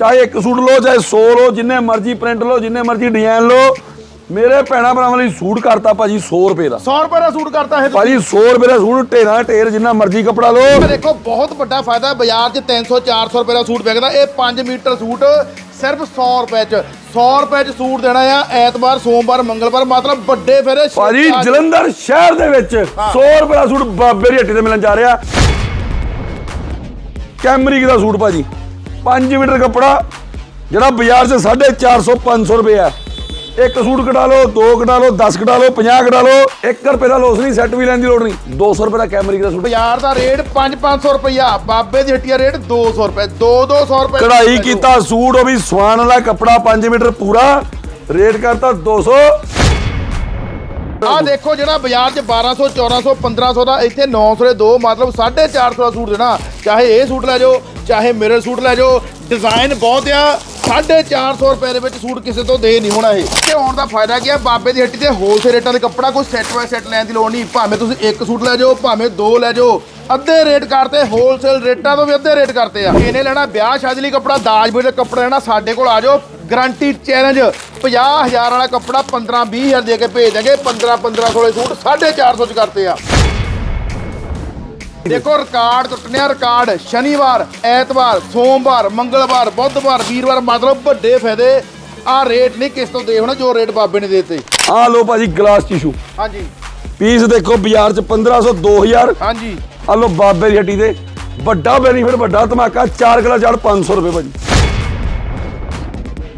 ਚਾਹੇ ਇੱਕ ਸੂਟ ਲਓ ਚਾਹੇ 100 ਲਓ ਜਿੰਨੇ ਮਰਜ਼ੀ ਪ੍ਰਿੰਟ ਲਓ ਜਿੰਨੇ ਮਰਜ਼ੀ ਡਿਜ਼ਾਈਨ ਲਓ ਮੇਰੇ ਭੈਣਾ ਭਰਾਵਾਂ ਲਈ ਸੂਟ ਕਰਤਾ ਭਾਜੀ 100 ਰੁਪਏ ਦਾ। 100 ਰੁਪਏ ਦਾ ਸੂਟ ਕਰਤਾ ਇਹ ਭਾਜੀ 100 ਰੁਪਏ ਦਾ ਸੂਟ ਢੇਰਾਂ ਢੇਰ ਜਿੰਨਾ ਮਰਜ਼ੀ ਕਪੜਾ ਲਓ। ਦੇਖੋ ਬਹੁਤ ਵੱਡਾ ਫਾਇਦਾ ਬਾਜ਼ਾਰ 'ਚ 300 400 ਰੁਪਏ ਦਾ ਸੂਟ ਵਿਕਦਾ। ਇਹ 5 ਮੀਟਰ ਸੂਟ ਸਿਰਫ 100 ਰੁਪਏ 'ਚ। 100 ਰੁਪਏ 'ਚ ਸੂਟ ਦੇਣਾ ਆ ਐਤਵਾਰ ਸੋਮਵਾਰ ਮੰਗਲਵਾਰ ਮਤਲਬ ਵੱਡੇ ਫੇਰੇ ਭਾਜੀ ਜਲੰਧਰ ਸ਼ਹਿਰ ਦੇ ਵਿੱਚ 100 ਰੁਪਏ ਦਾ ਸੂਟ ਬਾਬੇ ਦੀ ਹੱਟੀ ਤੇ ਮਿਲਣ ਜਾ ਰਿਹਾ। ਕੈਮਰਿਕ ਦਾ ਸੂਟ ਭਾਜੀ। 5 ਮੀਟਰ ਕੱਪੜਾ ਜਿਹੜਾ ਬਾਜ਼ਾਰ 'ਚ 450 500 ਰੁਪਏ ਆ ਇੱਕ ਸੂਟ ਕਟਾ ਲਓ ਦੋ ਕਟਾ ਲਓ 10 ਕਟਾ ਲਓ 50 ਕਟਾ ਲਓ 1 ਰੁਪਏ ਦਾ ਲੋਸ ਨਹੀਂ ਸੈੱਟ ਵੀ ਲੈਣ ਦੀ ਲੋੜ ਨਹੀਂ। 200 ਰੁਪਏ ਦਾ ਕੈਮਰਿਕ ਦਾ ਸੂਟ ਬਾਜ਼ਾਰ ਦਾ ਰੇਟ 5-500 ਰੁਪਈਆ ਬਾਬੇ ਦੀ ਹੱਟੀ ਦਾ ਰੇਟ 200 ਰੁਪਏ 2-200 ਰੁਪਏ ਕਢਾਈ ਕੀਤਾ ਸੂਟ ਉਹ ਵੀ ਸਵਾਨ ਵਾਲਾ ਕੱਪੜਾ 5 ਮੀਟਰ ਪੂਰਾ ਰੇਟ ਕਰਤਾ 200 ਆ ਦੇਖੋ ਜਿਹੜਾ ਬਾਜ਼ਾਰ 'ਚ 1200 1400 1500 ਦਾ ਇੱਥੇ 900 ਦੇ ਦੋ ਮਤਲਬ 450 ਦਾ ਸੂਟ ਦੇਣਾ। ਚਾਹੇ ਇਹ ਸੂਟ ਲੈ ਜਾਓ ਚਾਹੇ ਮੇਰੇ ਸੂਟ ਲੈ ਜਾਓ ਡਿਜ਼ਾਈਨ ਬਹੁਤ ਆ। 450 ਰੁਪਏ ਦੇ ਵਿੱਚ ਸੂਟ ਕਿਸੇ ਤੋਂ ਦੇ ਨਹੀਂ ਹੋਣਾ ਇਹ। ਤੇ ਆਉਣ ਦਾ ਫਾਇਦਾ ਕੀ ਆ? ਬਾਬੇ ਦੀ ਹੱਟੀ ਤੇ ਹੋਲਸੇਲ ਰੇਟਾਂ ਦੇ ਕੱਪੜਾ ਕੋਈ ਸੈੱਟ ਬਾਏ ਸੈੱਟ ਲੈਣ ਦੀ ਲੋੜ ਨਹੀਂ। ਭਾਵੇਂ ਤੁਸੀਂ ਇੱਕ ਸੂਟ ਲੈ ਜਾਓ ਭਾਵੇਂ ਦੋ ਲੈ ਜਾਓ ਅੱਧੇ ਰੇਟ ਕਰਤੇ ਹੋਲਸੇਲ ਰੇਟਾਂ ਤੋਂ ਵੀ ਅੱਧੇ ਰੇਟ ਕਰਤੇ ਆ। ਇਹਨੇ ਲੈਣਾ ਵਿਆਹ ਸ਼ਾਦੀ ਲਈ ਕੱਪੜਾ ਦਾਜ ਬੇਟੇ ਕੱਪੜਾ ਲੈਣਾ ਸਾਡੇ ਕੋਲ ਆ ਜਾਓ। ਗਾਰੰਟੀ ਚੈਲੰਜ 50000 ਵਾਲਾ ਕੱਪੜਾ 15 20000 ਦੇ ਕੇ ਭੇਜ ਦਾਂਗੇ 15 1500 ਵਾਲੇ ਸੂਟ 450 ਚ ਕਰਤੇ ਆ। ਦੇਖੋ ਰਿਕਾਰਡ ਟੁੱਟਨੇ ਆ ਰਿਕਾਰਡ ਸ਼ਨੀਵਾਰ ਐਤਵਾਰ ਸੋਮਵਾਰ ਮੰਗਲਵਾਰ ਬੁੱਧਵਾਰ ਵੀਰਵਾਰ ਮਤਲਬ ਵੱਡੇ ਫਾਇਦੇ। ਆ ਰੇਟ ਨਹੀਂ ਕਿਸ ਤੋਂ ਦੇ ਹੋਣਾ ਜੋ ਰੇਟ ਬਾਬੇ ਨੇ ਦੇਤੇ। ਆਹ ਲਓ ਭਾਜੀ ਗਲਾਸ ਟਿਸ਼ੂ ਹਾਂਜੀ। ਪੀਸ ਦੇਖੋ ਬਾਜ਼ਾਰ 'ਚ 1500 2000 ਹਾਂਜੀ। ਆ ਲਓ ਬਾਬੇ ਦੀ ਹੱਟੀ ਤੇ ਵੱਡਾ ਬੈਨੀਫਿਟ ਵੱਡਾ ਧਮਾਕਾ 4 ਕਿਲੋ ਚੜ 500 ਰੁਪਏ ਭਾਜੀ।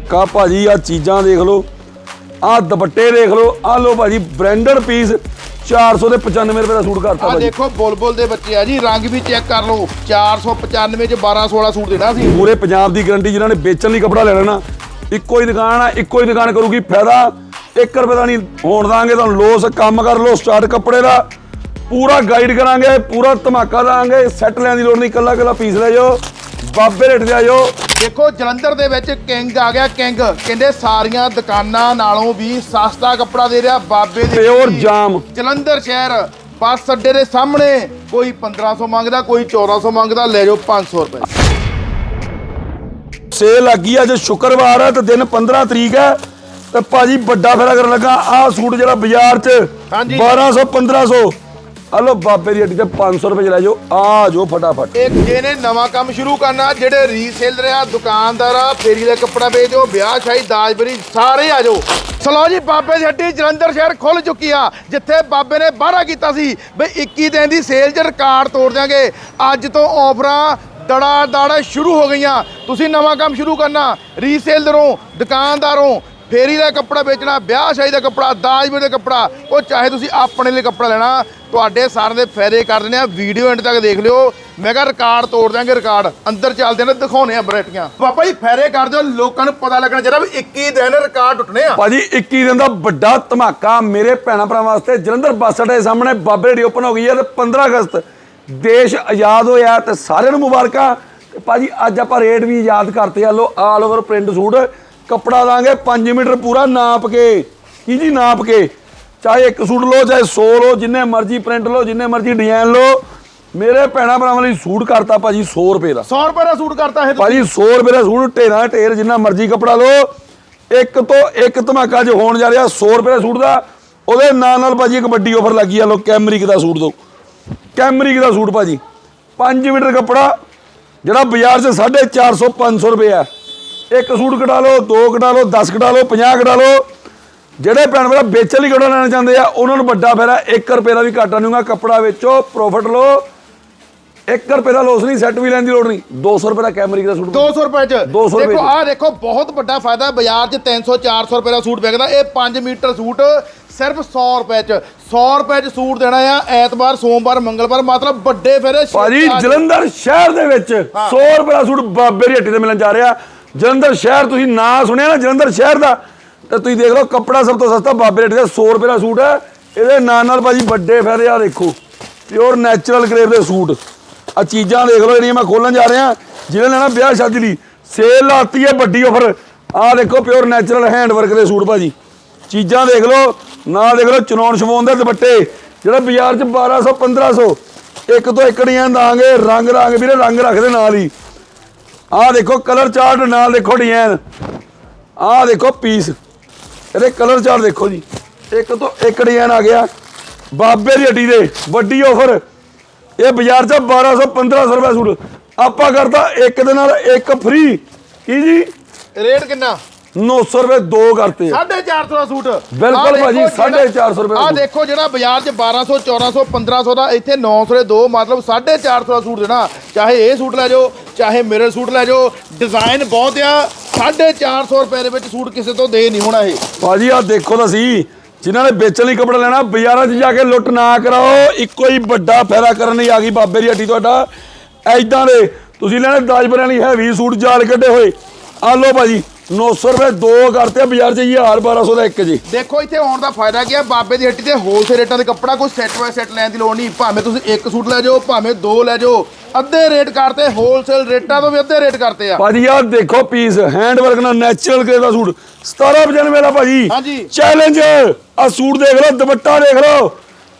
ਕਾ ਭਾਜੀ ਆ ਚੀਜ਼ਾਂ ਦੇਖ ਲਓ। ਆ ਦੁਪੱਟੇ ਦੇਖ ਲਓ। ਆ ਲਓ ਭਾਜੀ ਬ੍ਰਾਂਡਡ ਪੀਸ 400 ਦੇ 95 ਰੁਪਏ ਦਾ ਸੂਟ ਕਰਤਾ ਆ ਭਾਜੀ। ਦੇਖੋ ਬੁਲਬੁਲ ਦੇ ਬੱਚੇ ਆ ਜੀ ਰੰਗ ਵੀ ਚੈੱਕ ਕਰ ਲਓ। 495 ਚ 1200 ਵਾਲਾ ਸੂਟ ਦੇਣਾ ਸੀ। ਪੂਰੇ ਪੰਜਾਬ ਦੀ ਗਾਰੰਟੀ ਜਿਨ੍ਹਾਂ ਨੇ ਵੇਚਣ ਲਈ ਕਪੜਾ ਲੈਣਾ ਨਾ ਇੱਕੋ ਹੀ ਦੁਕਾਨ ਆ ਇੱਕੋ ਹੀ ਦੁਕਾਨ ਕਰੂਗੀ ਫਾਇਦਾ। 1 ਰੁਪਏ ਦਾ ਨਹੀਂ ਹੋਣ ਦਾਂਗੇ ਤੁਹਾਨੂੰ ਲੋਸ ਕੰਮ ਕਰ ਲਓ ਸਟਾਰਟ ਕੱਪੜੇ ਦਾ। ਪੂਰਾ ਗਾਈਡ ਕਰਾਂਗੇ ਪੂਰਾ ਧਮਾਕਾ ਦਾਂਗੇ ਸੈੱਟ ਲੈਣ ਦੀ ਲੋੜ ਨਹੀਂ ਕੱਲਾ ਕੱਲਾ ਪੀਸ ਲੈ ਜਾਓ ਬਾਬੇ ਰੇਟ ਤੇ ਦੇਖੋ ਜਲੰਧਰ ਦੇ ਵਿੱਚ ਕਿੰਗ ਆ ਗਿਆ ਕਿੰਗ। ਕਹਿੰਦੇ ਸਾਰੀਆਂ ਦੁਕਾਨਾਂ ਨਾਲੋਂ ਵੀ ਸਸਤਾ ਕੱਪੜਾ ਦੇ ਰਿਹਾ ਬਾਬੇ ਦੇ ਪਿਓਰ ਜਾਮ। ਜਲੰਧਰ ਸ਼ਹਿਰ ਬੱਸ ਅੱਡੇ ਦੇ ਸਾਹਮਣੇ ਕੋਈ 1500 ਮੰਗਦਾ ਕੋਈ 1400 ਮੰਗਦਾ ਲੈ ਜਾਓ 500 ਰੁਪਏ। ਸੇਲ ਲੱਗੀ ਅੱਜ ਸ਼ੁੱਕਰਵਾਰ ਹੈ ਤੇ ਦਿਨ 15 ਤਰੀਕ ਹੈ। ਤੇ ਭਾਜੀ ਵੱਡਾ ਫੇਰਾ ਕਰਨ ਲੱਗਾ ਆਹ ਸੂਟ ਜਿਹੜਾ ਬਾਜ਼ਾਰ 'ਚ ਹਾਂਜੀ। 1200 1500 ਹਲੋ ਬਾਬੇ ਦੀ ਹੱਡੀ ਤੇ 500 ਰੁਪਏ 'ਚ ਲੈ ਜਾਓ, ਆ ਜਾਓ ਫਟਾਫਟ। ਇੱਕ ਜਿਹਨੇ ਨਵਾਂ ਕੰਮ ਸ਼ੁਰੂ ਕਰਨਾ? ਜਿਹੜੇ ਰੀਸੇਲਰ ਆ ਦੁਕਾਨਦਾਰ ਆ, ਫੇਰੀ ਦਾ ਕੱਪੜਾ ਵੇਚੋ, ਵਿਆਹ ਸ਼ਾਹੀ, ਦਾਜਬਰੀ, ਸਾਰੇ ਆ ਜਾਓ। ਚਲੋ ਜੀ, ਬਾਬੇ ਦੀ ਹੱਟੀ ਜਲੰਧਰ ਸ਼ਹਿਰ ਖੁੱਲ ਚੁੱਕੀ ਆ, ਜਿੱਥੇ ਬਾਬੇ ਨੇ ਬਾਹਰਾ ਕੀਤਾ ਸੀ ਬਈ 21 ਦਿਨ ਦੀ ਸੇਲ 'ਚ ਰਿਕਾਰਡ ਤੋੜ ਦਿਆਂਗੇ। ਅੱਜ ਤੋਂ ਆਫਰਾਂ ਦੜਾ ਦੜ ਸ਼ੁਰੂ ਹੋ ਗਈਆਂ। ਤੁਸੀਂ ਨਵਾਂ ਕੰਮ ਸ਼ੁਰੂ ਕਰਨਾ ਰੀਸੇਲਰੋਂ ਦੁਕਾਨਦਾਰੋਂ ਫੇਰੀ ਦਾ ਕੱਪੜਾ ਵੇਚਣਾ ਵਿਆਹ ਸ਼ਾਹੀ ਦਾ ਕੱਪੜਾ ਦਾਜ ਦਾ ਕੱਪੜਾ, ਉਹ ਚਾਹੇ ਤੁਸੀਂ ਆਪਣੇ ਲਈ ਕੱਪੜਾ ਲੈਣਾ, ਤੁਹਾਡੇ ਸਾਰਿਆਂ ਦੇ ਫਾਇਦੇ ਕਰ ਦਿੰਦੇ ਆ। ਵੀਡੀਓ ਐਂਡ ਤੱਕ ਦੇਖ ਲਿਓ। ਮੈਂ ਕਿਹਾ ਰਿਕਾਰਡ ਤੋੜ ਦਿਆਂਗੇ ਰਿਕਾਰਡ ਅੰਦਰ ਚੱਲਦੇ ਨੇ ਦਿਖਾਉਣੇ ਆ ਵੈਰਾਈਟੀਆਂ। ਪਾਪਾ ਜੀ, ਫਾਇਦੇ ਕਰ ਦਿਓ, ਲੋਕਾਂ ਨੂੰ ਪਤਾ ਲੱਗਣਾ ਚਾਹੀਦਾ ਵੀ 21 ਦਿਨ ਰਿਕਾਰਡ ਟੁੱਟਣੇ ਆ। ਭਾਜੀ 21 ਦਿਨ ਦਾ ਵੱਡਾ ਧਮਾਕਾ ਮੇਰੇ ਭੈਣਾ ਭਰਾਵਾਂ ਵਾਸਤੇ। ਜਲੰਧਰ ਬੱਸ ਅੱਡੇ ਸਾਹਮਣੇ ਬਾਬੇ ਦੀ ਓਪਨ ਹੋ ਗਈ ਹੈ ਤੇ 15 ਅਗਸਤ ਦੇਸ਼ ਆਜ਼ਾਦ ਹੋਇਆ ਤੇ ਸਾਰਿਆਂ ਨੂੰ ਮੁਬਾਰਕਾਂ। ਤੇ ਭਾਜੀ, ਅੱਜ ਆਪਾਂ ਰੇਟ ਵੀ ਯਾਦ ਕਰਤੇ ਆ। ਲੋ ਆਲ ਓਵਰ ਪ੍ਰਿੰਟ ਸੂਟ। ਕੱਪੜਾ ਦਾਂਗੇ 5 ਮੀਟਰ ਪੂਰਾ ਨਾਪ ਕੇ। ਕੀ ਜੀ ਨਾਪ ਕੇ? ਚਾਹੇ ਇੱਕ ਸੂਟ ਲਓ ਚਾਹੇ 100 ਲਓ ਜਿੰਨੇ ਮਰਜ਼ੀ ਪ੍ਰਿੰਟ ਲਓ ਜਿੰਨੇ ਮਰਜ਼ੀ ਡਿਜ਼ਾਈਨ ਲਓ। ਮੇਰੇ ਭੈਣਾ ਭਰਾਵਾਂ ਲਈ ਸੂਟ ਕਰਤਾ ਭਾਜੀ 100 ਰੁਪਏ ਦਾ। 100 ਰੁਪਏ ਦਾ ਸੂਟ ਕਰਤਾ ਇਹ ਭਾਜੀ 100 ਰੁਪਏ ਦਾ ਸੂਟ ਢੇਰਾਂ ਢੇਰ ਜਿੰਨਾ ਮਰਜ਼ੀ ਕੱਪੜਾ ਲਓ। ਇੱਕ ਤੋਂ ਇੱਕ ਧਮਾਕਾ ਜੋ ਹੋਣ ਜਾ ਰਿਹਾ 100 ਰੁਪਏ ਦਾ ਸੂਟ ਦਾ। ਉਹਦੇ ਨਾਲ ਨਾਲ ਭਾਜੀ ਇੱਕ ਵੱਡੀ ਆਫਰ ਲੱਗੀ ਆ ਲੋ ਕੈਮਰਿਕ ਦਾ ਸੂਟ ਦੋ। ਕੈਮਰਿਕ ਦਾ ਸੂਟ ਭਾਜੀ। 5 ਮੀਟਰ ਕੱਪੜਾ ਜਿਹੜਾ ਬਾਜ਼ਾਰ 'ਚ 450 500 ਰੁਪਏ ਆ। ਇੱਕ ਸੂਟ ਕਟਾ ਲਓ ਦੋ ਕਟਾ ਲਓ 10 ਕਟਾ ਲਓ 50 ਕਟਾ ਲਓ। ਜਿਹੜੇ ਭੈਣ ਭਰਾ ਵੇਚਣ ਲਈ ਕੱਪੜਾ ਲੈਣਾ ਚਾਹੁੰਦੇ ਆ ਉਹਨਾਂ ਨੂੰ ਵੱਡਾ ਫਾਇਦਾ 1 ਰੁਪਏ ਦਾ ਵੀ ਘਾਟਾ ਨਹੀਂ ਹੋਊਗਾ ਕੱਪੜਾ ਵੇਚੋ ਪ੍ਰੋਫਿਟ ਲਓ। 1 ਰੁਪਏ ਦਾ ਲੋਸ ਨਹੀਂ ਸੈੱਟ ਵੀ ਲੈਣ ਦੀ ਲੋੜ ਨਹੀਂ। 200 ਰੁਪਏ ਦਾ ਕੈਮਰਿਕ ਦਾ ਸੂਟ 200 ਰੁਪਏ ਚ। 200 ਰੁਪਏ ਦੇਖੋ। ਆਹ ਦੇਖੋ ਬਹੁਤ ਵੱਡਾ ਫਾਇਦਾ ਬਾਜ਼ਾਰ 'ਚ 300 400 ਰੁਪਏ ਦਾ ਸੂਟ ਵਿਕਦਾ। ਇਹ 5 ਮੀਟਰ ਸੂਟ ਸਿਰਫ 100 ਰੁਪਏ ਚ। 100 ਰੁਪਏ ਚ ਸੂਟ ਦੇਣਾ ਆ ਐਤਵਾਰ ਸੋਮਵਾਰ ਮੰਗਲਵਾਰ ਮਤਲਬ ਵੱਡੇ ਫੇਰੇ ਭਾਜੀ ਜਲੰਧਰ ਸ਼ਹਿਰ ਦੇ ਵਿੱਚ 100 ਰੁਪਏ ਦਾ ਸੂਟ ਬਾਬੇ ਦੀ ਹੱਟੀ ਤੇ ਮਿਲਣ ਜਾ ਰਿਹਾ। ਜਲੰਧਰ ਸ਼ਹਿਰ, ਤੁਸੀਂ ਨਾਂ ਸੁਣਿਆ ਨਾ ਜਲੰਧਰ ਸ਼ਹਿਰ ਦਾ, ਤੇ ਤੁਸੀਂ ਦੇਖ ਲਓ ਕੱਪੜਾ ਸਭ ਤੋਂ ਸਸਤਾ ਬਾਬੇ ਦੀ ਦਾ 100 ਰੁਪਏ ਦਾ ਸੂਟ ਹੈ। ਇਹਦੇ ਨਾਲ ਨਾਲ ਭਾਜੀ ਵੱਡੇ ਫਾਇਦੇ ਆ, ਦੇਖੋ ਪਿਓਰ ਨੈਚੁਰਲ ਗ੍ਰੇਪ ਦੇ ਸੂਟ। ਆ ਚੀਜ਼ਾਂ ਦੇਖ ਲਓ ਜਿਹੜੀਆਂ ਮੈਂ ਖੋਲਣ ਜਾ ਰਿਹਾ ਜਿਹਨੇ ਲੈਣਾ ਵਿਆਹ ਸ਼ਾਦੀ ਲਈ ਸੇਲ ਲਾਤੀ ਹੈ ਵੱਡੀ ਆਫਰ ਆਹ ਦੇਖੋ ਪਿਓਰ ਨੈਚੁਰਲ ਹੈਂਡ ਵਰਕ ਦੇ ਸੂਟ ਭਾਜੀ। ਚੀਜ਼ਾਂ ਦੇਖ ਲਓ, ਨਾਲ ਦੇਖ ਲਓ ਚਨੌਨ ਸ਼ਮੋਨ ਦੇ ਦੁਪੱਟੇ, ਜਿਹੜਾ ਬਾਜ਼ਾਰ 'ਚ 1200 1500 ਇੱਕ ਤੋਂ ਇੱਕ ਡਿਜ਼ਾਈਨ ਦਾਂਗੇ ਰੰਗ ਰੰਗ ਵੀਰੇ, ਰੰਗ ਰੱਖਦੇ ਨਾਲ ਹੀ। ਆਹ ਦੇਖੋ ਕਲਰ ਚਾਰਟ ਨਾਲ ਦੇਖੋ ਡਿਜ਼ਾਈਨ ਆਹ ਦੇਖੋ ਪੀਸ ਇਹਦੇ ਕਲਰ ਚਾਰਟ ਦੇਖੋ ਜੀ। ਇੱਕ ਤੋਂ ਇੱਕ ਡਿਜ਼ਾਈਨ ਆ ਗਿਆ। ਬਾਬੇ ਦੀ ਹੱਡੀ ਦੇ ਵੱਡੀ ਆਫਰ ਇਹ ਬਾਜ਼ਾਰ 'ਚ 1200 1500 ਰੁਪਏ ਸੂਟ। ਆਪਾਂ ਕਰਦਾ ਇੱਕ ਦੇ ਨਾਲ ਇੱਕ ਫ੍ਰੀ ਕੀ ਜੀ? ਰੇਟ ਕਿੰਨਾ? 900 ਰੁਪਏ ਦੋ ਕਰਤੇ। ਆ 450 ਦਾ ਸੂਟ। ਬਿਲਕੁਲ ਭਾਜੀ, ਜਿਹੜਾ- 450 ਰੁਪਏ ਸੂਟ। ਦੇਖੋ ਜਿਹੜਾ ਬਾਜ਼ਾਰ 'ਚ 1200 1400 1500 ਦਾ ਇੱਥੇ 900 ਦੇ ਦੋ ਮਤਲਬ 450 ਦਾ ਸੂਟ ਦੇਣਾ। ਚਾਹੇ ਇਹ ਸੂਟ ਲੈ ਜਾਓ ਚਾਹੇ ਮੇਰੇ ਸੂਟ ਲੈ ਜਾਓ ਡਿਜ਼ਾਈਨ ਬਹੁਤ ਆ। 450 ਰੁਪਏ ਦੇ ਵਿੱਚ ਸੂਟ ਕਿਸੇ ਤੋਂ ਦੇ ਨਹੀਂ ਹੋਣਾ ਇਹ। ਭਾਜੀ ਆ ਦੇਖੋ ਤਾਂ ਸੀ ਜਿਨ੍ਹਾਂ ਨੇ ਵੇਚਣ ਲਈ ਕੱਪੜਾ ਲੈਣਾ ਬਾਜ਼ਾਰਾਂ 'ਚ ਜਾ ਕੇ ਲੁੱਟ ਨਾ ਕਰਾਓ। ਇੱਕੋ ਹੀ ਵੱਡਾ ਫਾਇਦਾ ਕਰਨ ਲਈ ਆ ਗਈ ਬਾਬੇ ਦੀ ਹੱਡੀ ਤੁਹਾਡਾ। ਐਦਾਂ ਦੇ ਤੁਸੀਂ ਲੈਣੇ ਦਾਜਬਰਾਂ ਲਈ ਹੈਵੀ ਸੂਟ ਜਾਲ ਕੱਢੇ ਹੋਏ। ਆ ਲਓ ਭਾਜੀ 900 ਰੁਪਏ ਦੋ ਕਰਤੇ ਬਾਜ਼ਾਰ 'ਚ 1000 1200 ਦਾ ਇੱਕ ਜੀ। ਦੇਖੋ ਇੱਥੇ ਆਉਣ ਦਾ ਫਾਇਦਾ ਕੀ ਆ? ਬਾਬੇ ਦੀ ਹੱਟੀ ਤੇ ਹੋਲਸੇਲ ਰੇਟਾਂ ਦੇ ਕੱਪੜਾ ਕੋਈ ਸੈੱਟ ਬਾਏ ਸੈੱਟ ਲੈਣ ਦੀ ਲੋੜ ਨਹੀਂ। ਭਾਵੇਂ ਤੁਸੀਂ ਇੱਕ ਸੂਟ ਲੈ ਜਾਓ ਭਾਵੇਂ ਦੋ ਲੈ ਜਾਓ ਅੱਧੇ ਰੇਟ ਕਰਤੇ ਹੋਲਸੇਲ ਰੇਟਾਂ ਤੋਂ ਵੀ ਅੱਧੇ ਰੇਟ ਕਰਤੇ ਆ। ਭਾਜੀ ਆ ਦੇਖੋ ਪੀਸ ਹੈਂਡ ਵਰਕ ਨਾਲ ਨੈਚੁਰਲ ਗ੍ਰੇ ਦਾ ਸੂਟ। 1795 ਦਾ ਭਾਜੀ। ਹਾਂਜੀ। ਚੈਲੰਜ ਆ ਸੂਟ ਦੇਖ ਲਓ ਦੁਪੱਟਾ ਦੇਖ ਲਓ।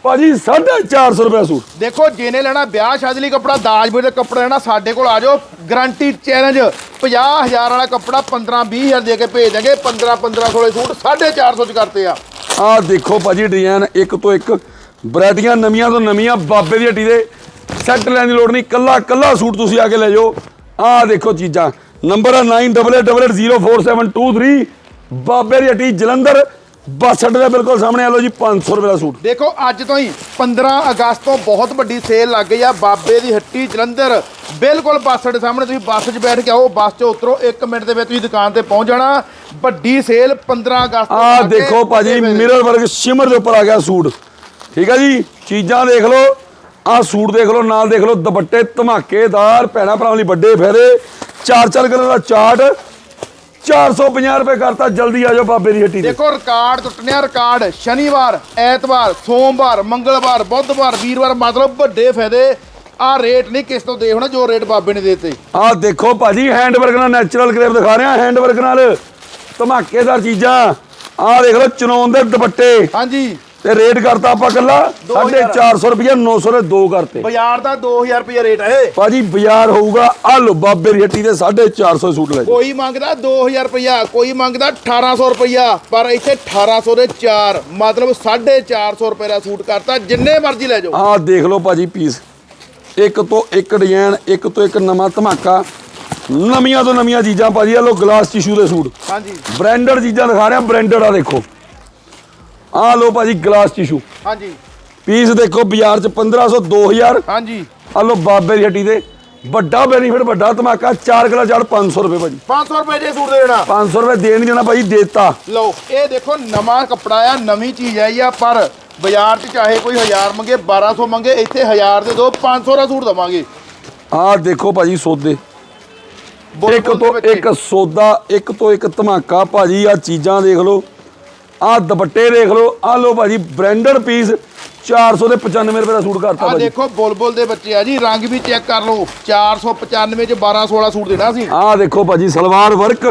ਭਾਜੀ 450 ਰੁਪਏ ਸੂਟ। ਦੇਖੋ ਜਿਹਨੇ ਲੈਣਾ ਵਿਆਹ ਸ਼ਾਦੀ ਲਈ ਕੱਪੜਾ ਦਾਜ ਦਾ ਕੱਪੜਾ ਲੈਣਾ ਸਾਡੇ ਕੋਲ ਆ ਜਾਓ। ਗਾਰੰਟੀ ਚੈਲੰਜ 50000 ਵਾਲਾ ਕੱਪੜਾ 15 20000 ਦੇ ਕੇ ਭੇਜ ਦਾਂਗੇ। 15 1500 ਵਾਲੇ ਸੂਟ 450 ਚ ਕਰਤੇ ਆ। ਆ ਦੇਖੋ ਭਾਜੀ ਡਿਜ਼ਾਈਨ ਇੱਕ ਤੋਂ ਇੱਕ ਵੈਰਾਈਟੀਆਂ ਨਵੀਆਂ ਤੋਂ ਨਵੀਆਂ ਬਾਬੇ ਦੀ ਹੱਟੀ ਦੇ। ਸੈੱਟ ਲੈਣ ਦੀ ਲੋੜ ਨਹੀਂ ਕੱਲਾ ਕੱਲਾ ਸੂਟ ਤੁਸੀਂ ਆ ਕੇ ਲੈ ਜਾਓ। ਆ ਦੇਖੋ ਚੀਜ਼ਾਂ। ਨੰਬਰ ਹੈ 9888044723 ਬਾਬੇ ਦੀ ਹੱਟੀ ਜਲੰਧਰ। ਬੱਸ ਅੱਡੇ ਦੇ ਬਿਲਕੁਲ ਸਾਹਮਣੇ ਆ ਲਓ ਜੀ 500 ਰੁਪਏ ਦਾ ਸੂਟ। ਦੇਖੋ ਅੱਜ ਤੋਂ ਹੀ 15 ਅਗਸਤ ਤੋਂ ਬਹੁਤ ਵੱਡੀ ਸੇਲ ਲੱਗ ਗਈ ਆ ਬਾਬੇ ਦੀ ਹੱਟੀ ਜਲੰਧਰ। ਬਿਲਕੁਲ ਬੱਸ ਦੇ ਸਾਹਮਣੇ ਤੁਸੀਂ ਬੱਸ 'ਚ ਬੈਠ ਕੇ ਆਓ ਬੱਸ 'ਚ ਉਤਰੋ 1 ਮਿੰਟ ਦੇ ਵਿੱਚ ਤੁਸੀਂ ਦੁਕਾਨ ਤੇ ਪਹੁੰਚ ਜਾਣਾ। ਵੱਡੀ ਸੇਲ 15 ਅਗਸਤ ਤੋਂ ਆ ਦੇਖੋ ਭਾਜੀ। ਮਿਰਰ ਵਰਗ ਸ਼ਿਮਰ ਦੇ ਉੱਪਰ ਆ ਗਿਆ ਸੂਟ। ਠੀਕ ਆ ਜੀ? ਚੀਜ਼ਾਂ ਦੇਖ ਲਓ। ਆ ਸੂਟ ਦੇਖ ਲਓ ਨਾਲ ਦੇਖ ਲਓ ਦੁਪੱਟੇ ਧਮਾਕੇਦਾਰ ਭੈਣਾ ਭਰਾਵਾਂ ਲਈ ਵੱਡੇ ਫੇਰੇ ਚਾਰ ਚਾਰ ਕਲਰ ਦਾ ਚਾਰਟ। 450 ਰੁਪਏ ਕਰਤਾ ਜਲਦੀ ਆ ਜਾਓ ਬਾਬੇ ਦੀ ਹੱਟੀ ਤੇ। ਦੇਖੋ ਰਿਕਾਰਡ ਟੁੱਟਣਿਆ ਰਿਕਾਰਡ ਸ਼ਨੀਵਾਰ ਐਤਵਾਰ ਸੋਮਵਾਰ ਮੰਗਲਵਾਰ ਬੁੱਧਵਾਰ ਵੀਰਵਾਰ ਮਤਲਬ ਵੱਡੇ ਫਾਇਦੇ। ਆ ਰੇਟ ਨਹੀਂ ਕਿਸ ਤੋਂ ਦੇ ਹੋਣਾ ਜੋ ਰੇਟ ਬਾਬੇ ਨੇ ਦੇਤੇ। ਆ ਦੇਖੋ ਭਾਜੀ ਹੈਂਡ ਵਰਕ ਨਾਲ ਨੈਚੁਰਲ ਗ੍ਰੇਪ ਦਿਖਾ ਰਿਹਾ ਹੈਂਡ ਵਰਕ ਨਾਲ। ਧਮਾਕੇਦਾਰ ਚੀਜ਼ਾਂ। ਆ ਦੇਖ ਲਓ ਚਨੌਨ ਦੇ ਦੁਪੱਟੇ। ਹਾਂਜੀ। ਤੇ ਰੇਟ ਕਰਤਾ ਆਪਾਂ ਕੱਲਾ ਦੋ ਹਜ਼ਾਰ। 450 ਰੁਪਏ 900 ਦੇ ਦੋ ਕਰਤੇ। ਬਾਜ਼ਾਰ ਦਾ 2000 ਰੁਪਏ ਰੇਟ ਹੈ। ਭਾਜੀ ਬਾਜ਼ਾਰ ਹੋਊਗਾ ਆ ਲੋ ਬਾਬੇ ਦੀ ਹੱਟੀ ਦੇ 450 ਸੂਟ ਲੈ ਕੋਈ ਮੰਗਦਾ 2000 ਰੁਪਇਆ ਕੋਈ ਮੰਗਦਾ 1800 ਰੁਪਇਆ ਪਰ ਇੱਥੇ 1800 ਦੇ 4 ਮਤਲਬ 450 ਰੁਪਏ ਦਾ ਸੂਟ ਕਰਤਾ ਜਿੰਨੇ ਮਰਜ਼ੀ ਲੈ ਜਾਓ। ਆਹ ਦੇਖ ਲਓ ਭਾਜੀ ਪੀਸ ਇੱਕ ਤੋਂ ਇੱਕ ਡਿਜ਼ਾਈਨ ਇੱਕ ਤੋਂ ਇੱਕ ਨਵਾਂ ਧਮਾਕਾ। ਨਵੀਆਂ ਤੋਂ ਨਵੀਆਂ ਚੀਜ਼ਾਂ ਭਾਜੀ ਆ ਲੋ ਗਲਾਸ ਟਿਸ਼ੂ ਦੇ ਸੂਟ। ਹਾਂਜੀ। ਬ੍ਰਾਂਡਡ ਚੀਜ਼ਾਂ ਦਿਖਾ ਰਿਹਾ ਬ੍ਰਾਂਡਡ ਆ ਦੇਖੋ। ਆਹ ਲੋ ਭਾਜੀ ਗਲਾਸ ਟਿਸ਼ੂ ਹਾਂਜੀ। ਪੀਸ ਦੇਖੋ ਬਾਜ਼ਾਰ ਚ 1500 2000 ਹਾਂਜੀ। ਆ ਲੋ ਬਾਬੇ ਦੀ ਹੱਟੀ ਦੇ। ਵੱਡਾ ਬੈਨੀਫਿਟ ਵੱਡਾ ਧਮਾਕਾ 4 ਕਿਲੋ ਚੜ 500 ਰੁਪਏ ਭਾਜੀ। 500 ਰੁਪਏ ਦੇ ਸੂਟ ਦੇ ਦੇਣਾ। 500 ਰੁਪਏ ਦੇਣ ਨਹੀਂ ਦੇਣਾ ਭਾਜੀ ਦੇਤਾ। ਲਓ ਇਹ ਦੇਖੋ ਨਵਾਂ ਕੱਪੜਾ ਆ ਨਵੀਂ ਚੀਜ਼ ਆਈ ਆ ਪਰ ਬਾਜ਼ਾਰ 'ਚ ਚਾਹੇ ਕੋਈ 1000 ਮੰਗੇ 1200 ਮੰਗੇ ਇੱਥੇ 1000 ਦੇ ਦੋ 500 ਦਾ ਸੂਟ ਦਵਾਂਗੇ। ਆਹ ਦੇਖੋ ਭਾਜੀ ਸੌਦੇ। ਇੱਕ ਤੋਂ। ਇੱਕ ਸੌਦਾ ਇੱਕ ਤੋਂ ਇੱਕ ਧਮਾਕਾ। ਭਾਜੀ ਆ ਚੀਜ਼ਾਂ ਦੇਖ ਲਓ। ਆ ਦੁਪੱਟੇ ਦੇਖ ਲਓ ਆ ਲਓ ਭਾਜੀ ਬ੍ਰਾਂਡਡ ਪੀਸ 400 ਦੇ 95 ਰੁਪਏ ਦਾ ਸੂਟ ਕਰਤਾ ਆ ਭਾਜੀ। ਦੇਖੋ ਬੁਲਬੁਲ ਦੇ ਬੱਚੇ ਆ ਜੀ ਰੰਗ ਵੀ ਚੈੱਕ ਕਰ ਲਓ। 495 ਚ 12 16 ਸੂਟ ਦੇਣਾ ਸੀ। ਆ ਦੇਖੋ ਭਾਜੀ ਸਲਵਾਰ ਵਰਕ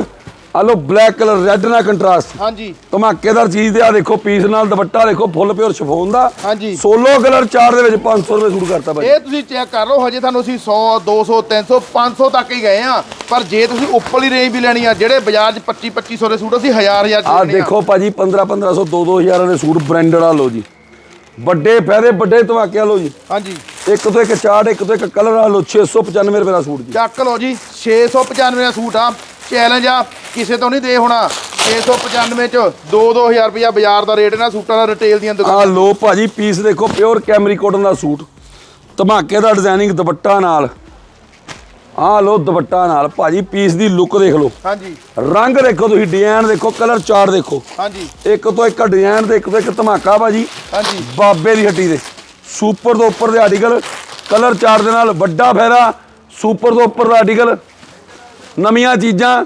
ਆ ਲਓ ਬਲੈਕ ਕਲਰ ਰੈੱਡ ਨਾਲ ਕੰਟਰਾਸਟ ਹਾਂਜੀ। ਧਮਾਕੇਦਾਰ ਚੀਜ਼ ਦੇ ਆ ਦੇਖੋ ਪੀਸ ਨਾਲ ਦੁਪੱਟਾ ਦੇਖੋ ਫੁੱਲ ਪਿਓਰ ਸ਼ਿਫੋਨ ਦਾ। ਹਾਂਜੀ। ਸੋਲੋ ਕਲਰ ਚਾਰ ਦੇ ਵਿੱਚ 500 ਰੁਪਏ ਸੂਟ ਕਰਤਾ ਭਾਜੀ। ਇਹ ਤੁਸੀਂ ਚੈੱਕ ਕਰ ਲਓ ਹਜੇ ਤੁਹਾਨੂੰ ਅਸੀਂ 100 200 300 500 ਤੱਕ ਹੀ ਗਏ ਆ। ਪਰ ਜੇ ਤੁਸੀਂ ਉੱਪਰਲੀ ਰੇਂਜ ਵੀ ਲੈਣੀ ਆ ਜਿਹੜੇ ਬਾਜ਼ਾਰ 'ਚ 25 2500 ਦੇ ਸੂਟ ਅਸੀਂ 1000 1000 ਆ। ਦੇਖੋ ਭਾਜੀ 15 1500 2 2000 ਦੇ ਸੂਟ ਬ੍ਰਾਂਡਡ ਆ ਲਓ ਜੀ। ਵੱਡੇ ਫਾਇਦੇ ਵੱਡੇ ਧਮਾਕੇ ਆ ਲਓ ਜੀ। ਹਾਂਜੀ। ਇੱਕ ਤੋਂ ਇੱਕ ਚਾਰਟ ਇੱਕ ਤੋਂ ਇੱਕ ਕਲਰ ਆ ਲਓ 695 ਰੁਪਏ ਦਾ ਸੂਟ ਜੀ। ਚੱਕ ਲਓ ਜੀ 695 ਦਾ ਸੂਟ ਆ। ਚੈਲੰਜ ਆ ਕਿਸੇ ਤੋਂ ਨਹੀਂ ਦੇ ਹੋਣਾ। 695 ਚ 2-2000 ਰੁਪਇਆ ਬਾਜ਼ਾਰ ਦਾ ਰੇਟ ਇਹਨਾਂ ਸੂਟਾਂ ਦਾ ਰਿਟੇਲ ਦੀਆਂ ਦੁਕਾਨਾਂ ਆ ਲੋ ਭਾਜੀ ਪੀਸ ਦੇਖੋ ਪਿਓਰ ਕੈਮਰੀ ਕੋਟਨ ਦਾ ਸੂਟ। ਧਮਾਕੇ ਦਾ ਡਿਜ਼ਾਈਨਿੰਗ ਦੁਪੱਟਾ ਨਾਲ। ਆ ਲੋ ਦੁਪੱਟਾ ਨਾਲ। ਭਾਜੀ ਪੀਸ ਦੀ ਲੁੱਕ ਦੇਖ ਲਓ। ਹਾਂਜੀ। ਰੰਗ ਦੇਖੋ ਤੁਸੀਂ ਡਿਜ਼ਾਈਨ ਦੇਖੋ ਕਲਰ ਚਾਰਟ ਦੇਖੋ। ਹਾਂਜੀ। ਇੱਕ ਤੋਂ ਇੱਕ ਡਿਜ਼ਾਈਨ ਤੇ ਇੱਕ ਤੋਂ ਇੱਕ ਧਮਾਕਾ ਭਾਜੀ। ਹਾਂਜੀ। ਬਾਬੇ ਦੀ ਹੱਟੀ ਦੇ। ਸੁਪਰ ਤੋਂ ਉੱਪਰ ਦੇ ਆਰਟੀਕਲ ਕਲਰ ਚਾਰਟ ਦੇ ਨਾਲ ਵੱਡਾ ਫਾਇਦਾ। ਸੁਪਰ ਤੋਂ ਉੱਪਰ ਦਾ ਆਰਟੀਕਲ ਨਵੀਆਂ ਚੀਜ਼ਾਂ।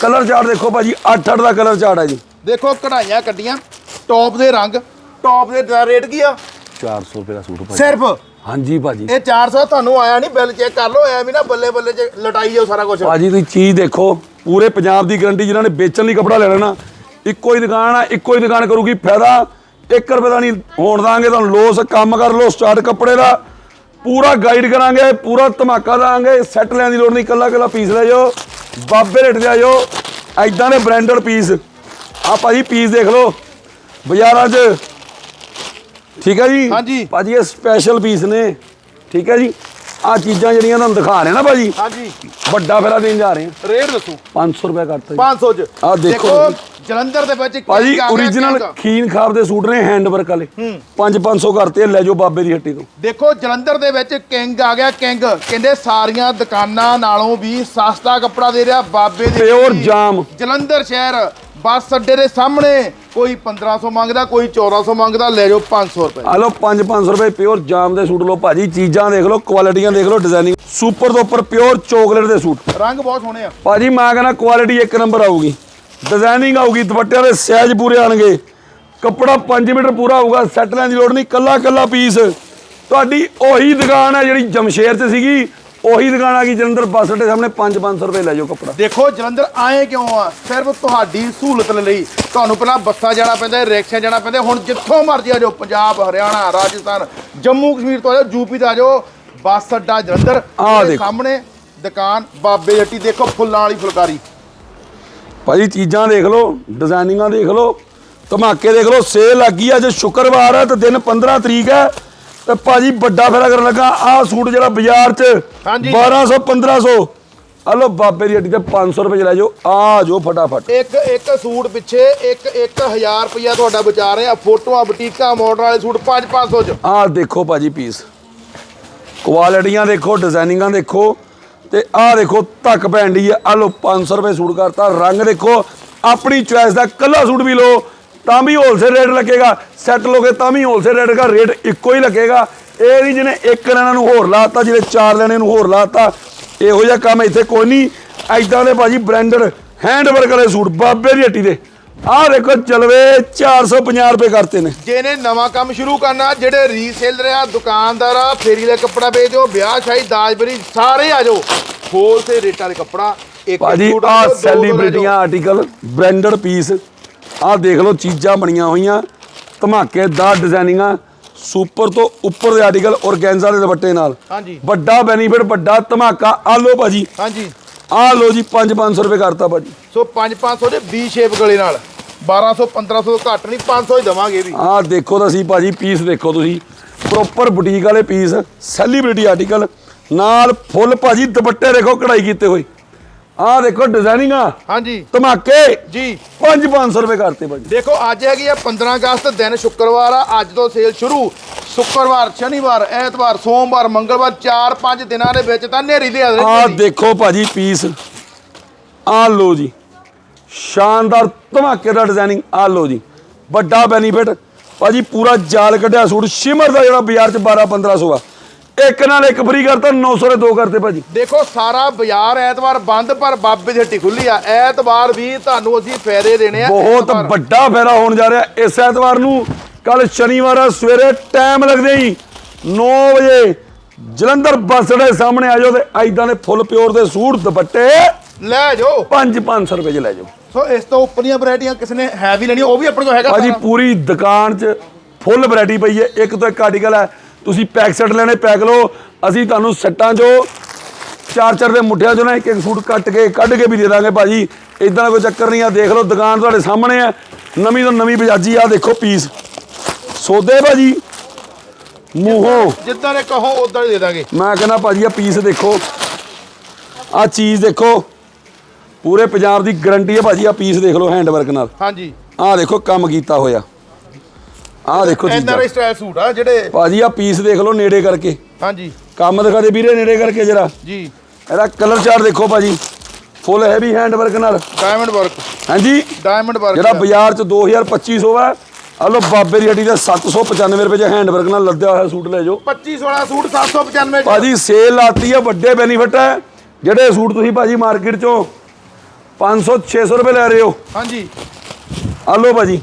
ਕਲਰ ਚਾਰਟ ਦੇਖੋ ਭਾਜੀ 8-8 ਦਾ ਕਲਰ ਚਾਰਟ ਹੈ ਜੀ। ਦੇਖੋ ਕਢਾਈਆਂ ਕੱਢੀਆਂ ਟੌਪ ਦੇ ਰੰਗ। ਟੌਪ ਦੇ ਦਾ ਰੇਟ ਕੀ ਆ? 400 ਰੁਪਏ ਦਾ ਸੂਟ ਭਾਜੀ। ਸਿਰਫ? ਹਾਂਜੀ ਭਾਜੀ। ਇਹ 400 ਤੁਹਾਨੂੰ ਆਇਆ ਨਹੀਂ ਬਿੱਲ ਚੈੱਕ ਕਰ ਲਓ ਐ ਵੀ ਨਾ ਬੱਲੇ ਬੱਲੇ ਚ ਲਟਾਈ ਜਾਓ ਸਾਰਾ ਕੁਝ ਭਾਜੀ ਤੁਸੀਂ ਚੀਜ਼ ਦੇਖੋ ਪੂਰੇ ਪੰਜਾਬ ਦੀ ਗਰੰਟੀ ਜਿਨ੍ਹਾਂ ਨੇ ਵੇਚਣ ਲਈ ਕਪੜਾ ਲੈਣਾ ਨਾ ਇੱਕੋ ਹੀ ਦੁਕਾਨ ਆ ਇੱਕੋ ਹੀ ਦੁਕਾਨ ਕਰੂਗੀ ਫਾਇਦਾ 1 ਰੁਪਏ ਦਾ ਨਹੀਂ ਹੋਣ ਦਾਂਗੇ ਤੁਹਾਨੂੰ ਲੋਸ ਕੰਮ ਕਰ ਲਓ ਸਟਾਰਟ ਕੱਪੜੇ ਦਾ। ਪੂਰਾ ਗਾਈਡ ਕਰਾਂਗੇ ਪੂਰਾ ਧਮਾਕਾ ਦਾਂਗੇ ਸੈੱਟ ਲੈਣ ਦੀ ਲੋੜ ਨਹੀਂ ਕੱਲਾ ਕੱਲਾ ਪੀਸ ਲੈ ਜਾਓ ਬਾਬੇ ਰੇਟ ਆ ਜਾਓ ਐਦਾਂ ਦੇ ਬ੍ਰਾਂਡਡ ਪੀਸ ਆ ਭਾਜੀ ਪੀਸ ਦੇਖ ਲਓ ਬਾਜ਼ਾਰਾਂ 'ਚ। ਠੀਕ ਹੈ ਜੀ? ਹਾਂਜੀ। ਭਾਜੀ ਇਹ ਸਪੈਸ਼ਲ ਪੀਸ ਨੇ। ਠੀਕ ਹੈ ਜੀ? ਆ ਚੀਜ਼ਾਂ ਜਿਹੜੀਆਂ ਤੁਹਾਨੂੰ ਦਿਖਾ ਰਹੇ ਨਾ ਭਾਜੀ। ਹਾਂਜੀ। ਵੱਡਾ ਫੇਰਾ ਦੇਣ ਜਾ ਰਹੇ ਹਾਂ। ਰੇਟ ਦੱਸੋ। 500 ਰੁਪਏ ਕਰਤਾ ਜੀ। 500 ਚ। ਆਹ ਦੇਖੋ ਜਲੰਧਰ ਦੇ ਵਿੱਚ ਭਾਜੀ ਆ origignal। ਖੀਨ ਖਾਬ ਦੇ ਸੂਟ ਨੇ ਹੈਂਡ ਵਰਕ ਵਾਲੇ 5-500 ਕਰਤੇ ਲੈ ਜਾਓ ਬਾਬੇ ਦੀ ਹੱਟੀ ਤੋਂ। ਦੇਖੋ ਜਲੰਧਰ ਦੇ ਵਿੱਚ ਕਿੰਗ ਆ ਗਿਆ ਕਿੰਗ। ਕਹਿੰਦੇ ਸਾਰੀਆਂ ਦੁਕਾਨਾਂ ਨਾਲੋਂ ਵੀ ਸਸਤਾ ਕੱਪੜਾ ਦੇ ਰਿਹਾ ਬਾਬੇ ਦੇ ਪਿਓਰ। ਜਾਮ। ਜਲੰਧਰ ਸ਼ਹਿਰ ਬੱਸ ਅੱਡੇ ਦੇ ਸਾਹਮਣੇ। ਕੋਈ 1500 ਮੰਗਦਾ ਕੋਈ 1400 ਮੰਗਦਾ ਲੈ ਜਾਓ 500 ਰੁਪਏ। ਆ ਲਓ 5-500 ਰੁਪਏ ਪਿਓਰ ਜਾਮ ਦੇ ਸੂਟ ਲਓ ਭਾਜੀ ਚੀਜ਼ਾਂ ਦੇਖ ਲਓ ਕੁਆਲਿਟੀਆਂ ਦੇਖ ਲਓ ਡਿਜ਼ਾਈਨਿੰਗ ਸੁਪਰ ਤੋਂ ਉੱਪਰ ਪਿਓਰ ਚੋਕਲੇਟ ਦੇ ਸੂਟ। ਰੰਗ ਬਹੁਤ ਸੋਹਣੇ ਆ। ਭਾਜੀ ਮੈਂ ਕਹਿੰਦਾ ਕੁਆਲਿਟੀ ਇੱਕ ਨੰਬਰ ਆਊਗੀ। ਡਿਜ਼ਾਈਨਿੰਗ ਆਊਗੀ ਦੁਪੱਟਿਆਂ ਦੇ ਸਾਈਜ਼ ਪੂਰੇ ਆਣਗੇ। ਕੱਪੜਾ 5 ਮੀਟਰ ਪੂਰਾ ਹੋਊਗਾ ਸੈੱਟ ਲੈਣ ਦੀ ਲੋੜ ਨਹੀਂ ਕੱਲਾ ਕੱਲਾ ਪੀਸ ਤੁਹਾਡੀ ਉਹੀ ਦੁਕਾਨ ਹੈ ਜਿਹੜੀ ਜਮਸ਼ੇਰ 'ਚ ਸੀਗੀ। ਉਹੀ ਦੁਕਾਨ ਆ ਗਈ ਜਲੰਧਰ ਬੱਸ ਅੱਡੇ ਸਾਹਮਣੇ 5-500 ਰੁਪਏ ਲੈ ਜਾਓ ਕੱਪੜਾ। ਦੇਖੋ ਜਲੰਧਰ ਆਏ ਕਿਉਂ ਆ? ਸਿਰਫ ਤੁਹਾਡੀ ਸਹੂਲਤ ਲਈ। ਤੁਹਾਨੂੰ ਪਹਿਲਾਂ ਬੱਸਾਂ ਜਾਣਾ ਪੈਂਦਾ ਰਿਕਸ਼ਾ ਜਾਣਾ ਪੈਂਦਾ ਹੁਣ ਜਿੱਥੋਂ ਮਰਜ਼ੀ ਆ ਜਾਓ ਪੰਜਾਬ ਹਰਿਆਣਾ ਰਾਜਸਥਾਨ ਜੰਮੂ ਕਸ਼ਮੀਰ ਤੋਂ ਆ ਜਾਓ ਯੂਪੀ ਤੋਂ ਆ ਜਾਓ ਬੱਸ ਅੱਡਾ ਜਲੰਧਰ। ਸਾਹਮਣੇ ਦੁਕਾਨ ਬਾਬੇ ਜੱਟੀ ਦੇਖੋ ਫੁੱਲਾਂ ਵਾਲੀ ਫੁਲਕਾਰੀ। ਭਾਜੀ ਚੀਜ਼ਾਂ ਦੇਖ ਲਓ ਡਿਜ਼ਾਈਨਿੰਗਾਂ ਦੇਖ ਲਓ ਧਮਾਕੇ ਦੇਖ ਲਓ ਸੇਲ ਲੱਗੀ ਆ, ਅੱਜ ਸ਼ੁੱਕਰਵਾਰ ਹੈ ਤੇ ਦਿਨ 15 ਤਰੀਕ ਹੈ ਤੇ ਭਾਜੀ ਵੱਡਾ ਫੇਰਾ ਕਰਨ ਲੱਗਾ। ਆਹ ਸੂਟ ਜਿਹੜਾ ਬਾਜ਼ਾਰ 'ਚ ਹਾਂਜੀ। 1200 1500 ਆ ਲਓ ਬਾਬੇ ਦੀ ਹੱਟੀ ਤੇ 500 ਰੁਪਏ ਲੈ ਜਾਓ। ਆ ਜਾਓ ਫਟਾਫਟ। ਇੱਕ ਇੱਕ ਸੂਟ ਪਿੱਛੇ ਇੱਕ 1000 ਰੁਪਇਆ ਤੁਹਾਡਾ ਬਚਾ ਰਹੇ। ਫੋਟੋਆਂ ਬੁਟੀਕਾਂ ਮਾਡਲ ਵਾਲੇ ਸੂਟ 5 500 ਚ। ਆਹ ਦੇਖੋ ਭਾਜੀ ਪੀਸ ਕੁਆਲਿਟੀਆਂ ਦੇਖੋ ਡਿਜ਼ਾਈਨਿੰਗਾਂ ਦੇਖੋ। ਤੇ ਆਹ ਦੇਖੋ ਧੱਕ ਪੈਂਦੀ ਆ। ਆ ਲਓ 500 ਰੁਪਏ ਸੂਟ ਕਰਤਾ। ਰੰਗ ਦੇਖੋ ਆਪਣੀ ਚੁਆਇਸ ਦਾ ਕੱਲਾ ਸੂਟ ਵੀ ਲਓ। ਤਾਂ ਵੀ ਹੋਲਸੇਲ ਰੇਟ ਲੱਗੇਗਾ। ਸੈੱਟ ਲੋਗੇ ਤਾਂ ਵੀ ਹੋਲਸੇਲ ਰੇਟ ਦਾ ਰੇਟ ਇੱਕੋ ਹੀ ਲੱਗੇਗਾ। ਇਹ ਨਹੀਂ ਜਿਹਨੇ ਇੱਕ ਲੈਣਾ ਨੂੰ ਹੋਰ ਲਾਤਾ ਜਿਹਨੇ ਚਾਰ ਲੈਣੇ ਨੂੰ ਹੋਰ ਲਾਤਾ ਇਹੋ ਜਿਹਾ ਕੰਮ ਇੱਥੇ ਕੋਈ ਨਹੀਂ। ਐਦਾਂ ਦੇ ਭਾਜੀ ਬ੍ਰਾਂਡਡ ਹੈਂਡ ਵਰਕ ਵਾਲੇ ਸੂਟ ਬਾਬੇ ਦੀ ਹੱਟੀ ਦੇ। ਆਹ ਦੇਖੋ ਚਲਵੇ 450 ਰੁਪਏ ਕਰਤੇ ਨੇ। ਜਿਹਨੇ ਨਵਾਂ ਕੰਮ ਸ਼ੁਰੂ ਕਰਨਾ ਜਿਹੜੇ ਰੀਸੇਲਰ ਆ ਦੁਕਾਨਦਾਰ ਆ ਫੇਰੀ ਦਾ ਕੱਪੜਾ ਵੇਚੋ ਵਿਆਹ ਸ਼ਾਹੀ ਦਾਜਬਰੀ ਸਾਰੇ ਆ ਜਾਓ। ਹੋਲਸੇਲ ਰੇਟਾਂ ਦੇ ਕੱਪੜਾ ਇੱਕ ਭਾਜੀ ਸੂਟ ਆ ਲੈ ਜਾਓ, ਦੋ ਦੋ ਲੈ ਸੈਲੀਬ੍ਰਿਟੀਆਂ। ਆਰਟੀਕਲ ਬ੍ਰਾਂਡਡ ਪੀਸ ਆਹ ਦੇਖ ਲਓ ਚੀਜ਼ਾਂ ਬਣੀਆਂ ਹੋਈਆਂ ਧਮਾਕੇਦਾਰ ਡਿਜ਼ਾਈਨਿੰਗਾਂ ਸੁਪਰ ਤੋਂ ਉੱਪਰ ਦੇ ਆਰਟੀਕਲ ਔਰਗੈਂਜ਼ਾ ਦੇ ਦੁਪੱਟੇ ਨਾਲ। ਹਾਂਜੀ। ਵੱਡਾ ਬੈਨੀਫਿਟ ਵੱਡਾ ਧਮਾਕਾ ਆ ਲਓ ਭਾਜੀ। ਹਾਂਜੀ। ਆ ਲਓ ਜੀ 5-500 ਰੁਪਏ ਕਰਤਾ ਭਾਜੀ। ਸੋ 5 500 ਦੇ 20 ਸ਼ੇਪ ਗਲੇ ਨਾਲ। 1200 1500 ਤੋਂ ਘੱਟ ਨਹੀਂ 500 ਹੀ ਦਵਾਂਗੇ ਵੀ। ਆਹ ਦੇਖੋ ਤਾਂ ਸੀ ਭਾਜੀ ਪੀਸ ਦੇਖੋ ਤੁਸੀਂ। ਪ੍ਰੋਪਰ ਬੁਟੀਕ ਵਾਲੇ ਪੀਸ ਸੈਲੀਬ੍ਰਿਟੀ ਆਰਟੀਕਲ ਨਾਲ ਫੁੱਲ ਭਾਜੀ ਦੁਪੱਟੇ ਦੇਖੋ ਕਢਾਈ ਕੀਤੇ ਹੋਏ। ਆਹ ਦੇਖੋ ਡਿਜ਼ਾਈਨਿੰਗਾਂ ਹਾਂਜੀ। ਧਮਾਕੇ। ਜੀ। 5-500 ਰੁਪਏ ਕਰਤੇ ਭਾਜੀ। ਦੇਖੋ ਅੱਜ ਹੈਗੀ ਆ 15 ਅਗਸਤ ਦਿਨ ਸ਼ੁੱਕਰਵਾਰ ਆ ਅੱਜ ਤੋਂ ਸੇਲ ਸ਼ੁਰੂ। ਸ਼ੁੱਕਰਵਾਰ ਸ਼ਨੀਵਾਰ ਐਤਵਾਰ ਸੋਮਵਾਰ ਮੰਗਲਵਾਰ 4-5 ਦਿਨਾਂ ਦੇ ਵਿੱਚ ਤਾਂ ਨੇਰੀ ਦੇ ਆ ਦੇਖੋ ਭਾਜੀ ਪੀਸ ਆ ਲੋ ਜੀ। ਸ਼ਾਨਦਾਰ ਧਮਾਕੇਦਾਰ ਡਿਜ਼ਾਈਨਿੰਗ ਆ ਲੋ ਜੀ। ਵੱਡਾ ਬੈਨੀਫਿਟ ਭਾਜੀ ਪੂਰਾ ਜਾਲ ਕੱਢਿਆ ਸੂਟ। ਸ਼ਿਮਰ ਦਾ ਜਿਹੜਾ ਬਾਜ਼ਾਰ ਚ 12 1500 ਆ। ਇੱਕ ਨਾਲ ਇੱਕ ਫ੍ਰੀ ਕਰਤਾ 900 ਦੇ ਦੋ ਕਰਤੇ ਭਾਜੀ। ਦੇਖੋ ਸਾਰਾ ਬਾਜ਼ਾਰ ਐਤਵਾਰ ਬੰਦ ਪਰ ਬਾਬੇ ਦੀ ਹੱਟੀ ਖੁੱਲੀ ਆ। ਐਤਵਾਰ ਵੀ ਤੁਹਾਨੂੰ ਅਸੀਂ ਫਾਇਦੇ ਦੇਣੇ ਆ। ਬਹੁਤ। ਵੱਡਾ ਫੇਰਾ ਹੋਣ ਜਾ ਰਿਹਾ ਇਸ ਐਤਵਾਰ ਨੂੰ। ਕੱਲ ਸ਼ਨੀਵਾਰ ਆ, ਸਵੇਰੇ ਟਾਈਮ ਲੱਗਦੇ ਹੀ 9 ਵਜੇ ਜਲੰਧਰ ਬੱਸ ਦੇ ਸਾਹਮਣੇ ਆ ਜਾਓ ਤੇ ਐਦਾਂ ਦੇ ਫੁੱਲ ਪਿਓਰ ਦੇ ਸੂਟ ਦੁਪੱਟੇ ਲੈ ਜਾਓ। 5 500 ਰੁਪਏ ਚ ਲੈ ਜਾਓ। ਸੋ ਇਸ ਤੋਂ ਉੱਪਰੀਆਂ ਵੈਰਾਈਟੀਆਂ ਕਿਸੇ ਨੇ ਹੈ ਵੀ ਲੈਣੀ ਉਹ ਵੀ ਆਪਣੇ ਕੋਲ ਹੈਗਾ ਭਾਜੀ। ਪੂਰੀ ਦੁਕਾਨ 'ਚ ਫੁੱਲ ਵੈਰਾਈਟੀ ਪਈ ਹੈ। ਇੱਕ ਤੋਂ ਇੱਕ ਆਰਟੀਕਲ ਹੈ ਤੁਸੀਂ ਪੈਕ ਸੈੱਟ ਲੈਣੇ ਪੈਕ ਲਓ। ਅਸੀਂ ਤੁਹਾਨੂੰ ਸੈੱਟਾਂ 'ਚੋਂ ਚਾਰ ਚਾਰ ਦੇ ਮੁੱਠਿਆਂ 'ਚੋਂ ਨਾ ਇੱਕ ਇੱਕ ਸੂਟ ਕੱਟ ਕੇ ਕੱਢ ਕੇ ਵੀ ਦੇ ਦਾਂਗੇ ਭਾਜੀ। ਇਦਾਂ ਦਾ ਕੋਈ ਚੱਕਰ ਨਹੀਂ ਆ ਦੇਖ ਲਓ ਦੁਕਾਨ ਤੁਹਾਡੇ ਸਾਹਮਣੇ ਹੈ ਨਵੀਂ ਤੋਂ ਨਵੀਂ ਬਜਾਜੀ ਆ ਦੇਖੋ ਪੀਸ। ਸੌਦੇ ਭਾਜੀ। ਮੂੰਹੋਂ। ਜਿੱਦਾਂ ਦੇ ਕਹੋ ਉਦਾਂ ਹੀ ਦੇ ਦਾਂਗੇ। ਮੈਂ ਕਹਿੰਦਾ ਭਾਜੀ ਆ ਪੀਸ ਦੇਖੋ। ਆ ਚੀਜ਼ ਦੇਖੋ। ਪੂਰੇ ਪੰਜਾਬ ਦੀ ਗਾਰੰਟੀ ਹੈ ਭਾਜੀ ਆ ਪੀਸ ਦੇਖ ਲਓ ਹੈਂਡ ਵਰਕ ਨਾਲ। ਹਾਂਜੀ। ਆਹ ਦੇਖੋ ਕੰਮ ਕੀਤਾ ਹੋਇਆ। ਆਹ ਦੇਖੋ ਚੀਜ਼ਾਂ। ਐਨਆਰਆਈ ਸਟਾਈਲ ਸੂਟ ਆ ਜਿਹੜੇ ਭਾਜੀ ਆ ਪੀਸ ਦੇਖ ਲਓ ਨੇੜੇ ਕਰਕੇ। ਹਾਂਜੀ। ਕੰਮ ਦਿਖਾ ਦੇ ਵੀਰੇ ਨੇੜੇ ਕਰਕੇ ਜਰਾ। ਜੀ। ਇਹਦਾ ਕਲਰ ਚਾਰਟ ਦੇਖੋ ਭਾਜੀ। ਫੁੱਲ ਹੈਵੀ ਹੈਂਡ ਵਰਕ ਨਾਲ। ਡਾਇਮੰਡ ਵਰਕ ਹਾਂਜੀ। ਡਾਇਮੰਡ ਵਰਕ ਜਿਹੜਾ ਬਾਜ਼ਾਰ ਚ 2250 ਹੈ ਆ ਲੋ ਬਾਬੇ ਦੀ ਹੱਡੀ ਦਾ 795 ਰੁਪਏ ਚ ਹੈਂਡ ਵਰਕ ਨਾਲ ਲੱਦਿਆ ਹੋਇਆ ਸੂਟ ਲੈ ਜਾਓ। 25 16 ਸੂਟ 795 ਚ। ਭਾਜੀ ਸੇਲ ਲਾਤੀ ਹੈ ਵੱਡੇ ਬੈਨੀਫਿਟ ਹੈ ਜਿਹੜੇ ਸੂਟ ਤੁਸੀਂ ਭਾਜੀ ਮਾਰਕੀਟ ਚੋਂ 500 600 ਰੁਪਏ ਲੈ ਰਹੇ ਹੋ। ਹਾਂਜੀ। ਆ ਲੋ ਭਾਜੀ।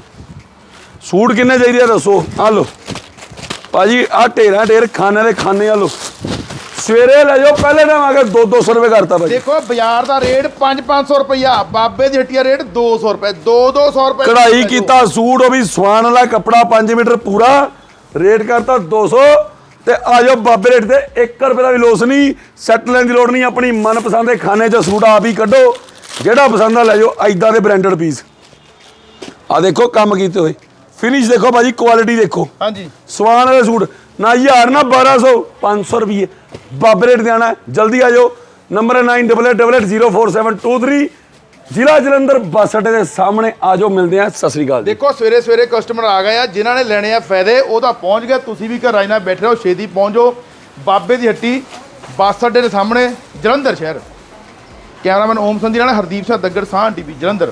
ਸੂਟ ਕਿੰਨੇ ਚਾਹੀਦੇ ਆ ਦੱਸੋ? ਆ ਲੋ ਭਾਜੀ ਆ ਢੇਰਾਂ ਢੇਰ ਖਾਣੇ ਦੇ ਖਾਣੇ ਆ ਲੋ ਸਵੇਰੇ ਲੈ ਜਾਓ ਪਹਿਲੇ ਟਾਈਮ ਆ ਕੇ 2 200 ਰੁਪਏ ਕਰਤਾ ਭਾਜੀ। ਦੇਖੋ ਬਾਜ਼ਾਰ ਦਾ ਰੇਟ 5-500 ਰੁਪਇਆ ਬਾਬੇ ਦੀ ਹੱਟੀਆ ਰੇਟ 200 ਰੁਪਏ 2-200 ਰੁਪਏ ਕਢਾਈ ਕੀਤਾ ਸੂਟ ਉਹ ਵੀ ਸਵਾਨ ਵਾਲਾ ਕੱਪੜਾ 5 ਮੀਟਰ ਪੂਰਾ ਰੇਟ ਕਰਤਾ 200 ਤੇ ਆ ਜਾਓ ਬਾਬੇ ਰੇਟ ਤੇ 1 ਰੁਪਏ ਦਾ ਵੀ ਲੋਸ ਨਹੀਂ ਸੈੱਟ ਲੈਣ ਦੀ ਲੋੜ ਨਹੀਂ ਆਪਣੀ ਮਨਪਸੰਦ ਦੇ ਖਾਨੇ 'ਚ ਸੂਟ ਆਪ ਹੀ ਕੱਢੋ। ਜਿਹੜਾ ਪਸੰਦ ਆ ਲੈ ਜਾਓ ਐਦਾਂ ਦੇ ਬ੍ਰਾਂਡਡ ਪੀਸ ਆ ਦੇਖੋ ਕੰਮ ਕੀਤੇ ਹੋਏ। ਫਿਨਿਸ਼ ਦੇਖੋ ਭਾਜੀ ਕੁਆਲਿਟੀ ਦੇਖੋ। ਹਾਂਜੀ। ਸਵਾਨ ਵਾਲੇ ਸੂਟ ਨਾ ਹਜ਼ਾਰ ਨਾ 1200 500 ਰੁਪਏ ਬਾਬੇ ਰੇਟ ਦੇਣਾ ਜਲਦੀ ਆ ਜਾਓ। ਨੰਬਰ 9888047723 ਜ਼ਿਲ੍ਹਾ ਜਲੰਧਰ ਬੱਸ ਅੱਡੇ ਦੇ ਸਾਹਮਣੇ ਆ ਜਾਓ ਮਿਲਦੇ ਆ ਸਤਿ ਸ੍ਰੀ ਅਕਾਲ ਜੀ। ਦੇਖੋ ਸਵੇਰੇ ਸਵੇਰੇ ਕਸਟਮਰ ਆ ਗਏ ਆ ਜਿਨ੍ਹਾਂ ਨੇ ਲੈਣੇ ਆ ਫਾਇਦੇ ਉਹ ਤਾਂ ਪਹੁੰਚ ਗਏ। ਤੁਸੀਂ ਵੀ ਘਰ ਆਈ ਨਾ ਬੈਠੇ ਰਹੋ ਛੇਤੀ ਪਹੁੰਚੋ ਬਾਬੇ ਦੀ ਹੱਟੀ ਬੱਸ ਅੱਡੇ ਦੇ ਸਾਹਮਣੇ ਜਲੰਧਰ ਸ਼ਹਿਰ। ਕੈਮਰਾਮੈਨ ਓਮ ਸੰਧੀ ਨਾਲ ਹਰਦੀਪ ਸਿੰਘ ਦੱਗੜ ਸਾਹ ਟੀਵੀ ਜਲੰਧਰ।